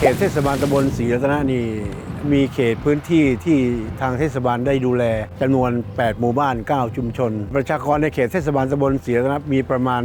เขตเทศบาลตำบลศรีรัตนนี่มีเขตพื้นที่ที่ทางเทศบาลได้ดูแลจำนวน 8 หมู่บ้าน 9 ชุมชน ประชากรในเขตเทศบาลตำบลศรีรัตนะมีประมาณ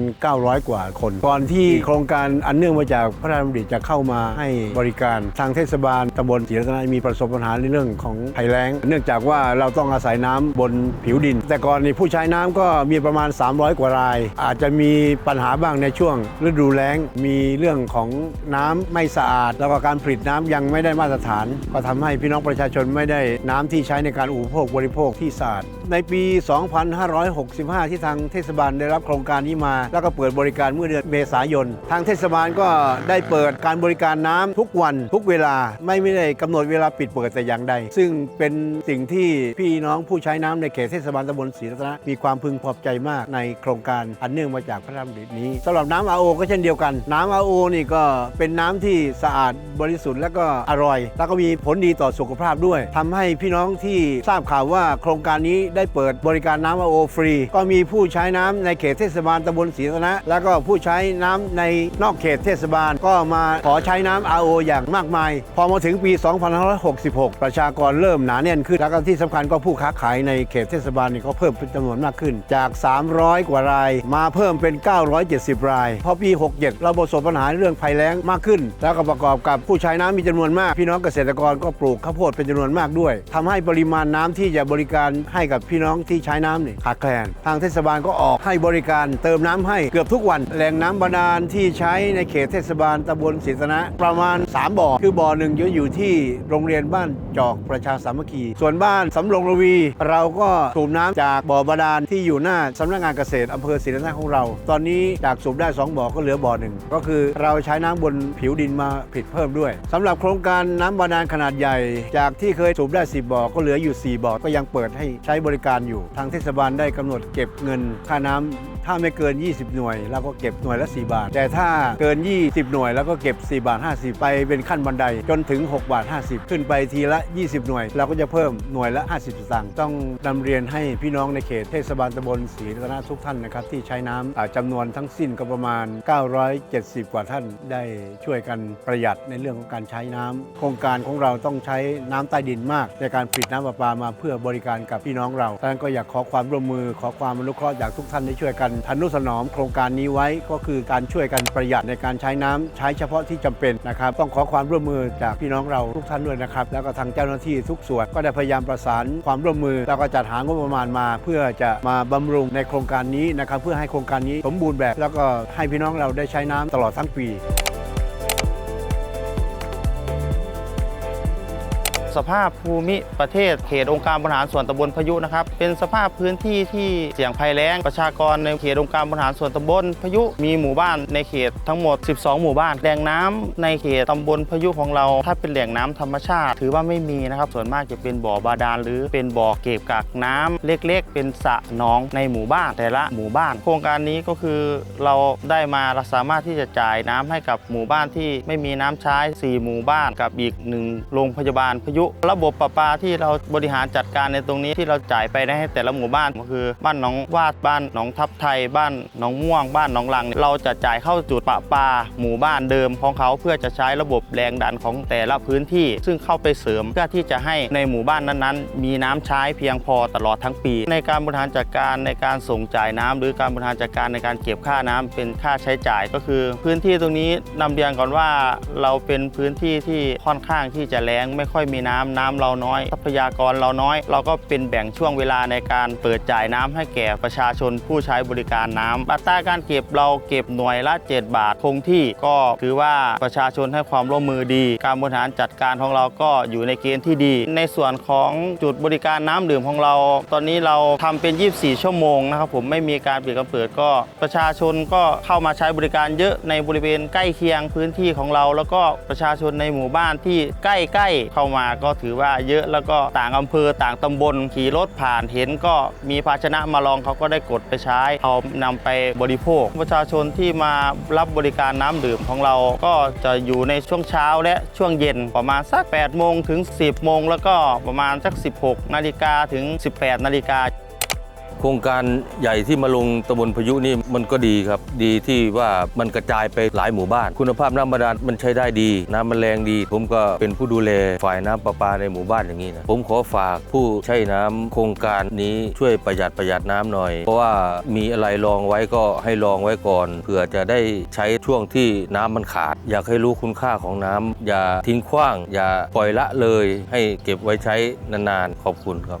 4,900 กว่าคน ก่อนที่โครงการอันเนื่องมาจากพระราชดำริจะเข้ามาให้บริการทางเทศบาลตำบลศรีรัตนะมีประสบปัญหาในเรื่องของภัยแล้ง เนื่องจากว่าเราต้องอาศัยน้ำบนผิวดิน แต่ก่อนนี้ผู้ใช้น้ำก็มีประมาณ 300 กว่าราย อาจจะมีปัญหาบ้างในช่วงฤดูแล้งมีเรื่องของน้ำไม่สะอาด แล้วก็การผลิตน้ำยังไม่ได้มาตรฐานก็ทำให้พี่น้องประชาชนไม่ได้น้ำที่ใช้ในการอุปโภคบริโภคที่สะอาด ในปี 2565 ที่ทางเทศบาลได้รับโครงการนี้มา แล้วก็เปิดบริการเมื่อเดือนเมษายน ทางเทศบาลก็ได้เปิดการบริการน้ำทุกวันทุกเวลาไม่ไม่ได้กำหนดเวลาปิดเปิดแต่อย่างใด ซึ่งเป็นสิ่งที่พี่น้องผู้ใช้น้ำในเขตเทศบาลตำบลศรีรัตนะมีความพึงพอใจมากในโครงการอันเนื่องมาจากพระราชดำรินี้สำหรับน้ำ RO ก็เช่นเดียวกัน น้ำ RO นี่ก็เป็นน้ำที่สะอาดบริสุทธิ์และก็อร่อย แล้วก็มีผลดีต่อสุขภาพด้วยทำให้พี่น้องที่ทราบข่าวว่าโครงการนี้ได้เปิดบริการน้ำ RO ฟรี ก็มีผู้ใช้น้ำในเขตเทศบาลตำบลศรีรัตนะ แล้วก็ผู้ใช้น้ำในนอกเขตเทศบาลก็มาขอใช้น้ำ RO อย่างมากมาย พอมาถึงปี 2566 ประชากรเริ่มหนาแน่นขึ้น แล้วก็ที่สำคัญก็ผู้ค้าขายในเขตเทศบาลนี่ก็เพิ่มเป็นจำนวนมากขึ้น จาก 300 กว่าราย มาเพิ่มเป็น 970 ราย พอปี 67 เราประสบปัญหาเรื่องภัยแล้งมากขึ้น แล้วก็ประกอบกับผู้ใช้น้ำมีจำนวนมาก พี่น้องเกษตรกรก็ปลูกข้าวโพดเป็นจำนวนมากด้วยทำให้ปริมาณน้ำที่จะบริการให้กับพี่น้องที่ใช้น้ำนี่ขาดแคลน ทางเทศบาลก็ออกให้บริการเติมน้ำให้เกือบทุกวัน แหล่งน้ำบาดาลที่ใช้ในเขตเทศบาลตำบลศรีสนะ ประมาณ 3 บ่อ คือบ่อหนึ่งจะอยู่ที่โรงเรียนบ้านจอกประชาสามัคคี ส่วนบ้านสำโรงระวี เราก็สูบน้ำจากบ่อบาดาลที่อยู่หน้าสำนักงานเกษตรอำเภอศรีสนะของเรา ตอนนี้จากสูบได้ 2 บ่อก็เหลือบ่อหนึ่งก็คือเราใช้น้ำบนผิวดินมาผิดเพิ่มด้วยสำหรับโครงการน้ำบาดาลขนาดใหญ่ จากที่เคยสูบได้ 10 บ่อก็เหลืออยู่ 4 บ่อก็ยังเปิดให้ใช้บริการอยู่ ทางเทศบาลได้กำหนดเก็บเงินค่าน้ำถ้าไม่เกิน 20 หน่วยเราก็เก็บหน่วยละ 4 บาท แต่ถ้าเกิน 20 หน่วยแล้วก็เก็บ 4 บาท 50 ไปเป็นขั้นบันไดจนถึง 6 บาท 50 ขึ้นไปทีละ 20 หน่วย เราก็จะเพิ่มหน่วยละ 50สตางค์ต้องนำเรียนให้พี่น้องในเขตเทศบาลตำบลศรีรัตนทุกท่านนะครับที่ใช้น้ำอ่าจำนวนทั้งสิ้นก็ประมาณ 970 กว่าท่านได้ช่วยกันประหยัดในเรื่องของการใช้น้ำโครงการของเราต้องใช้น้ำใต้ดินมาก ในการผลิตน้ำประปามาเพื่อบริการกับพี่น้องเราดังนั้นก็อยากขอความร่วมมือขอความอนุเคราะห์จากทุกท่านได้ช่วยกันทนุสนอมโครงการนี้ไว้ก็คือการช่วยกันประหยัดในการใช้น้ำใช้เฉพาะที่จำเป็นนะครับ ต้องขอความร่วมมือจากพี่น้องเราทุกท่านด้วยนะครับ แล้วก็ทางเจ้าหน้าที่ทุกส่วนก็ได้พยายามประสานความร่วมมือ แล้วก็จัดหางบประมาณมา เพื่อจะมาบำรุงในโครงการนี้นะครับ เพื่อให้โครงการนี้สมบูรณ์แบบ แล้วก็ให้พี่น้องเราได้ใช้น้ำตลอดทั้งปี สภาพภูมิประเทศเขตองค์การบริหารส่วนตำบลพยุนะครับ เป็นสภาพพื้นที่ที่เสี่ยงภัยแล้งประชากรในเขตองค์การบริหารส่วนตำบลพยุมีหมู่บ้านในเขตทั้งหมด 12 หมู่บ้านแหล่งน้ำในเขตตำบลพยุของเรา ถ้าเป็นแหล่งน้ำธรรมชาติ ถือว่าไม่มีนะครับ ส่วนมากจะเป็นบ่อบาดาลหรือเป็นบ่อเก็บกักน้ำเล็กๆ เป็นสระหนองในหมู่บ้านแต่ละหมู่บ้าน โครงการนี้ก็คือเราได้มาเราสามารถที่จะจ่ายน้ำให้กับหมู่บ้านที่ไม่มีน้ำใช้ 4 หมู่บ้านกับอีกหนึ่งโรงพยาบาลพายุ ระบบประปาที่เราบริหารจัดการในตรงนี้ที่เราจ่ายไปได้ให้แต่ละหมู่บ้านก็คือ บ้านหนองวาดบ้านหนองทับไทย บ้านหนองม่วง บ้านหนองลัง เราจะจ่ายเข้าจุดประปา หมู่บ้านเดิมของเขาเพื่อจะใช้ระบบแรงดันของแต่ละพื้นที่ ซึ่งเข้าไปเสริมเพื่อที่จะให้ในหมู่บ้านนั้นๆ มีน้ำใช้เพียงพอตลอดทั้งปี ในการบริหารจัดการในการส่งจ่ายน้ำหรือการบริหารจัดการในการเก็บค่าน้ำเป็นค่าใช้จ่ายก็คือ พื้นที่ตรงนี้นำเรียนก่อนว่าเราเป็นพื้นที่ที่ค่อนข้างที่จะแล้งไม่ค่อยมีน้ำน้ำเราน้อย ทรัพยากรเราน้อย เราก็เป็นแบ่งช่วงเวลาในการเปิดจ่ายน้ำให้แก่ประชาชนผู้ใช้บริการน้ำอัตราการเก็บเราเก็บหน่วยละ 7 บาทคงที่ก็ถือว่าประชาชนให้ความร่วมมือดี การบริหารจัดการของเราก็อยู่ในเกณฑ์ที่ดี ในส่วนของจุดบริการน้ำดื่มของเรา ตอนนี้เราทำเป็น 24 ชั่วโมงนะครับผมไม่มีการปิดการเปิดก็ประชาชนก็เข้ามาใช้บริการเยอะในบริเวณใกล้เคียงพื้นที่ของเรา แล้วก็ประชาชนในหมู่บ้านที่ใกล้ๆเข้ามาก็ถือว่าเยอะแล้วก็ต่างอำเภอต่างตำบลขี่รถผ่านเห็นก็มีภาชนะมาลองเขาก็ได้กดไปใช้ เอานำไปบริโภค ประชาชนที่มารับบริการน้ำดื่มของเราก็จะอยู่ในช่วงเช้าและช่วงเย็นประมาณสัก8โมงถึง 10โมงแล้วก็ประมาณสัก 16 นาฬิกาถึง 18 นาฬิกา โครงการใหญ่ที่มาลงตำบลพายุนี่มันก็ดีครับ ดีที่ว่ามันกระจายไปหลายหมู่บ้าน คุณภาพน้ำบาดาลมันใช้ได้ดี น้ำมันแรงดี ผมก็เป็นผู้ดูแลฝ่ายน้ำประปาในหมู่บ้านอย่างนี้นะผมขอฝากผู้ใช้น้ำโครงการนี้ช่วยประหยัดประหยัดน้ำหน่อย เพราะว่ามีอะไรรองไว้ก็ให้รองไว้ก่อนเผื่อจะได้ใช้ช่วงที่น้ำมันขาด อยากให้รู้คุณค่าของน้ำอย่าทิ้งขว้าง อย่าปล่อยละเลย ให้เก็บไว้ใช้นานๆขอบคุณครับ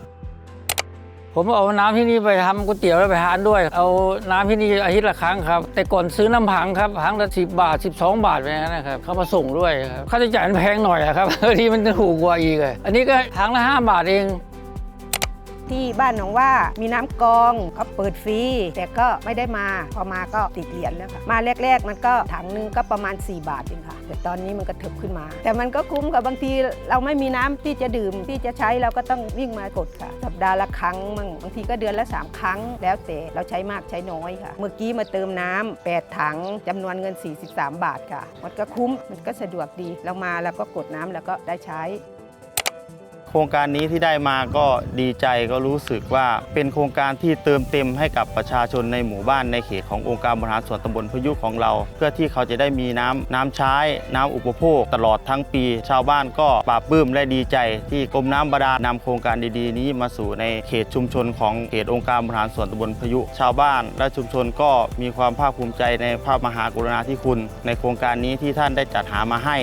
ผมเอาน้ำที่นี่ไปทำก๋วยเตี๋ยวแล้วไปทานด้วย เอาน้ำที่นี่อาทิตย์ละครั้งครับ แต่ก่อนซื้อน้ำผังครับผังละสิบาท 12 บาทไปอย่างนั้นนะครับเขามาส่งด้วยครับค่าใช้จ่ายมันแพงหน่อยครับที่มันถูกกว่าอีกอะอันนี้ก็ถังละ 5 บาทเอง ที่บ้านหนองว่ามีน้ำกองเขาเปิดฟรี แต่ก็ไม่ได้มา พอมาก็ติดเหรียญแล้วค่ะมาแรก ๆ มันก็ถังนึงก็ประมาณ 4 บาทเองค่ะ แต่ตอนนี้มันก็เถิบขึ้นมา แต่มันก็คุ้มกับบางทีเราไม่มีน้ำที่จะดื่มที่จะใช้เราก็ต้องวิ่งมากดค่ะ สัปดาห์ละครั้งมั่งบางทีก็เดือนละ 3 ครั้ง แล้วแต่เราใช้มากใช้น้อยค่ะ เมื่อกี้มาเติมน้ำ8ถังจำนวนเงิน 43 บาทค่ะ มันก็คุ้มมันก็สะดวกดีเรามาแล้วก็กดน้ำแล้วก็ได้ใช้ โครงการนี้ที่ได้มาก็ดีใจก็รู้สึกว่าเป็นโครงการที่เติมเต็มให้กับประชาชนในหมู่บ้านในเขตขององค์การบริหารส่วนตำบลพยุของเรา เพื่อที่เขาจะได้มีน้ำน้ำใช้ น้ำอุปโภค ตลอดทั้งปี ชาวบ้านก็ปลาบปลื้มและดีใจ ที่กรมน้ำบาดาลนำโครงการดีๆ นี้มาสู่ในเขตชุมชนของเขตองค์การบริหารส่วนตำบลพยุชาวบ้านและชุมชนก็มีความภาคภูมิใจในพระมหากรุณาธิคุณ ในโครงการนี้ที่ท่านได้จัดหามาให้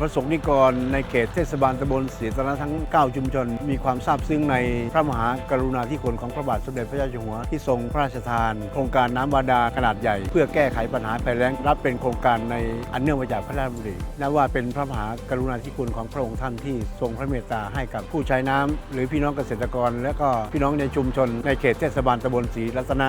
ประสงค์นิกรในเขตเทศบาลตำบลศรีสนะทั้ง 9 ชุมชน มีความซาบซึ้งในพระมหากรุณาธิคุณของพระบาทสมเด็จพระเจ้าอยู่หัว ที่ทรงพระราชทาน โครงการน้ำบาดาลขนาดใหญ่ เพื่อแก้ไขปัญหาภัยแล้งรับเป็นโครงการในอันเนื่องมาจากพระราชดำรินับว่าเป็นพระมหากรุณาธิคุณของพระองค์ท่านที่ทรงพระเมตตาให้กับผู้ใช้น้ำหรือพี่น้องเกษตรกร และก็พี่น้องในชุมชน ในเขตเทศบาลตำบลศรีรัตนะ